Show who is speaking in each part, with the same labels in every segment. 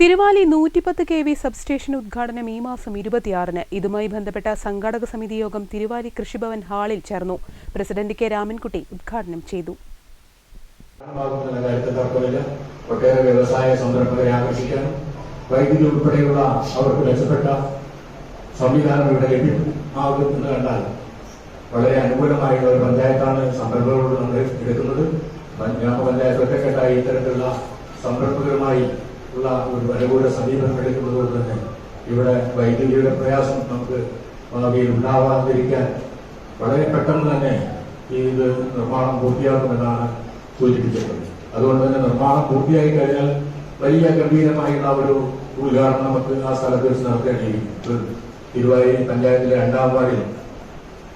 Speaker 1: Thiruvali നൂറ്റിപ്പത്ത് K V substation ഉദ്ഘാടനം ഈ മാസം ഇരുപത്തിയാറിന്. ഇതുമായി ബന്ധപ്പെട്ട സംഘാടക സമിതി യോഗം തിരുവാലി കൃഷിഭവൻ ഹാളിൽ ചേർന്നു. പ്രസിഡന്റ് കെ രാമൻകുട്ടി ഉദ്ഘാടനം ചെയ്തു.
Speaker 2: വ്യവസായ വൈദ്യുതി ഉൾപ്പെടെയുള്ള അവർക്ക് മെച്ചപ്പെട്ട സംവിധാനം ഇവിടെ ലഭ്യമാകും എന്ന് കണ്ടാൽ വളരെ അനുകൂലമായുള്ള ഒരു പഞ്ചായത്താണ് സംരംഭങ്ങളോട് നമ്മൾ എടുക്കുന്നത്. ഗ്രാമപഞ്ചായത്ത് ഒറ്റക്കെട്ടായി ഇത്തരത്തിലുള്ള സംരംഭകരുമായി ഉള്ള ഒരു അനുകൂല സമീപനം എടുക്കുന്നതുകൊണ്ട് തന്നെ ഇവിടെ വൈദ്യുതിയുടെ പ്രയാസം നമുക്ക് ഭാവിയിൽ ഉണ്ടാവാതിരിക്കാൻ വളരെ പെട്ടെന്ന് തന്നെ ഇത് നിർമ്മാണം പൂർത്തിയാക്കുമെന്നാണ് സൂചിപ്പിച്ചിട്ടുള്ളത്. അതുകൊണ്ട് തന്നെ നിർമ്മാണം പൂർത്തിയായി കഴിഞ്ഞാൽ വലിയ ഗംഭീരമായുള്ള ഒരു ഉദ്ഘാടനം നമുക്ക് ആ സ്ഥലത്ത് വെച്ച് നടത്തേണ്ടിയിരിക്കും തിരുവായൂർ പഞ്ചായത്തിലെ രണ്ടാം വാർഡിൽ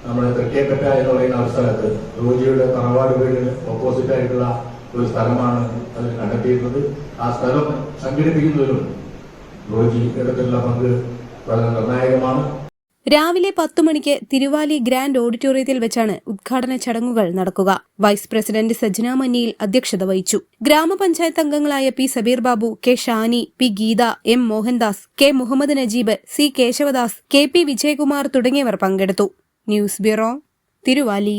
Speaker 2: നമ്മുടെ തൃക്കേപ്പറ്റ എന്ന് പറയുന്ന ഒരു സ്ഥലത്ത് റോജിയുടെ തറവാട് വീടിന് ഓപ്പോസിറ്റ് ആയിട്ടുള്ള ഒരു സ്ഥലമാണ് അതിൽ കണ്ടെത്തിയിരുന്നത്. ആ സ്ഥലം സംഘടിപ്പിക്കുന്നതിലും റോജി പങ്ക് വളരെ നിർണായകമാണ്.
Speaker 1: രാവിലെ പത്തു മണിക്ക് തിരുവാലി ഗ്രാൻഡ് ഓഡിറ്റോറിയത്തിൽ വെച്ചാണ് ഉദ്ഘാടന ചടങ്ങുകൾ നടക്കുക. വൈസ് പ്രസിഡന്റ് സജ്ന മന്നിയിൽ അധ്യക്ഷത വഹിച്ചു. ഗ്രാമപഞ്ചായത്ത് അംഗങ്ങളായ P Sabeer Babu K Shani P Geetha M Mohandas K Muhammad Najeeb C Keshavadas K P Vijayakumar തുടങ്ങിയവർ പങ്കെടുത്തു. News bureau Thiruvali.